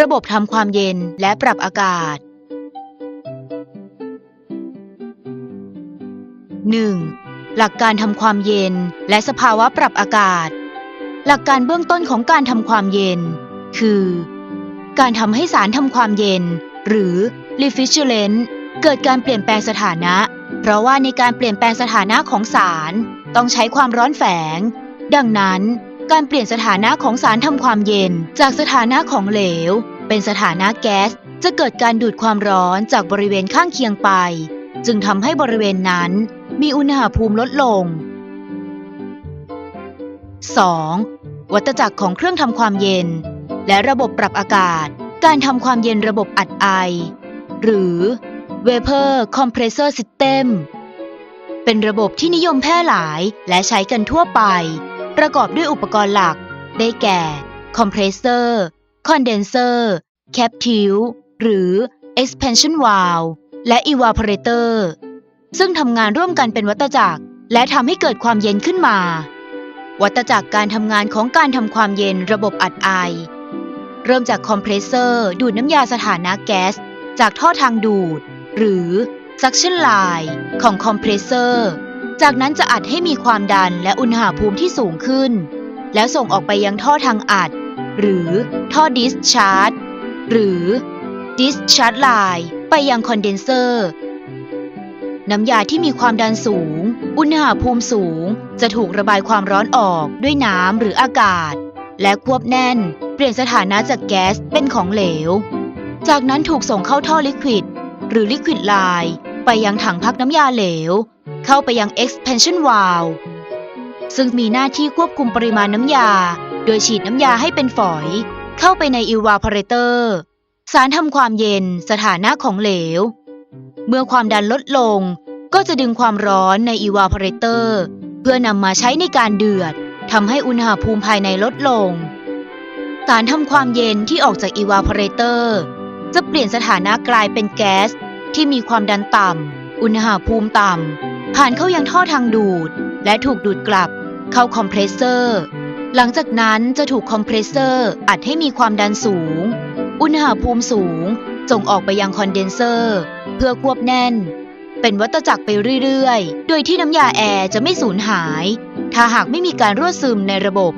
ระบบทำความเย็นและปรับอากาศ 1. หลักการทำความเย็นและสภาวะปรับอากาศ หลักการเบื้องต้นของการทำความเย็น คือ การทำให้สารทำความเย็น หรือ refrigerant เกิดการเปลี่ยนแปลงสถานะ เพราะว่าในการเปลี่ยนแปลงสถานะของสาร ต้องใช้ความร้อนแฝง ดังนั้น การเปลี่ยนสถานะของสารทำความเย็น จากสถานะของเหลว เป็นสถานะแก๊ส จะเกิดการดูดความร้อนจากบริเวณข้างเคียงไป จึงทำให้บริเวณนั้นมีอุณหภูมิลดลง 2. วัตจักรของเครื่องทำความเย็น และระบบปรับอากาศ การทำความเย็นระบบอัดไอ หรือ Vapor Compressor System เป็นระบบที่นิยมแพร่หลายและใช้กันทั่วไป ประกอบด้วยอุปกรณ์หลัก ได้แก่ คอมเพรสเซอร์ คอนเดนเซอร์ แคปทิวหรือ expansion valve และ evaporator ซึ่งทำงานร่วมกันเป็นวัตจักร และทำให้เกิดความเย็นขึ้นมา วัตจักรการทำงานของการทำความเย็นระบบอัดไอ เริ่มจากคอมเพรสเซอร์ ดูดน้ำยาสถานะแก๊ส จากท่อทางดูด หรือ suction line ของคอมเพรสเซอร์ จากนั้นจะอัดให้มีความดันและอุณหภูมิที่สูงขึ้น แล้วส่งออกไปยังท่อทางอัด หรือท่อ discharge หรือ discharge line ไปยังคอนเดนเซอร์ น้ำยาที่มีความดันสูง อุณหภูมิสูง จะถูกระบายความร้อนออกด้วยน้ำหรืออากาศ และควบแน่น เปลี่ยนสถานะจากแก๊สเป็นของเหลว จากนั้นถูกส่งเข้าท่อลิควิดหรือลิควิดไลน์ไปยังถังพักน้ำยาเหลว เข้าไปยัง expansion valve ซึ่งมีหน้าที่ควบคุมปริมาณน้ำยา โดยฉีดน้ำยาให้เป็นฝอย เข้าไปใน evaporator สารทำความเย็นสถานะของเหลว เมื่อความดันลดลงก็จะดึงความร้อนใน evaporator เพื่อนำมาใช้ในการเดือดทำให้อุณหภูมิภายในลดลง สารทำความเย็นที่ออกจาก evaporator จะเปลี่ยนสถานะกลายเป็นแก๊สที่มีความดันต่ำ อุณหภูมิต่ำ ผ่านเข้ายังท่อทางดูด และถูกดูดกลับ เข้าคอมเพรสเซอร์ หลังจากนั้นจะถูกคอมเพรสเซอร์อัดให้มีความดันสูง อุณหภูมิสูง ส่งออกไปยังคอนเดนเซอร์ เพื่อควบแน่น เป็นวัตจักรไปเรื่อย ๆ โดยที่น้ำยาแอร์จะไม่สูญหาย ถ้าหากไม่มีการรั่วซึมในระบบ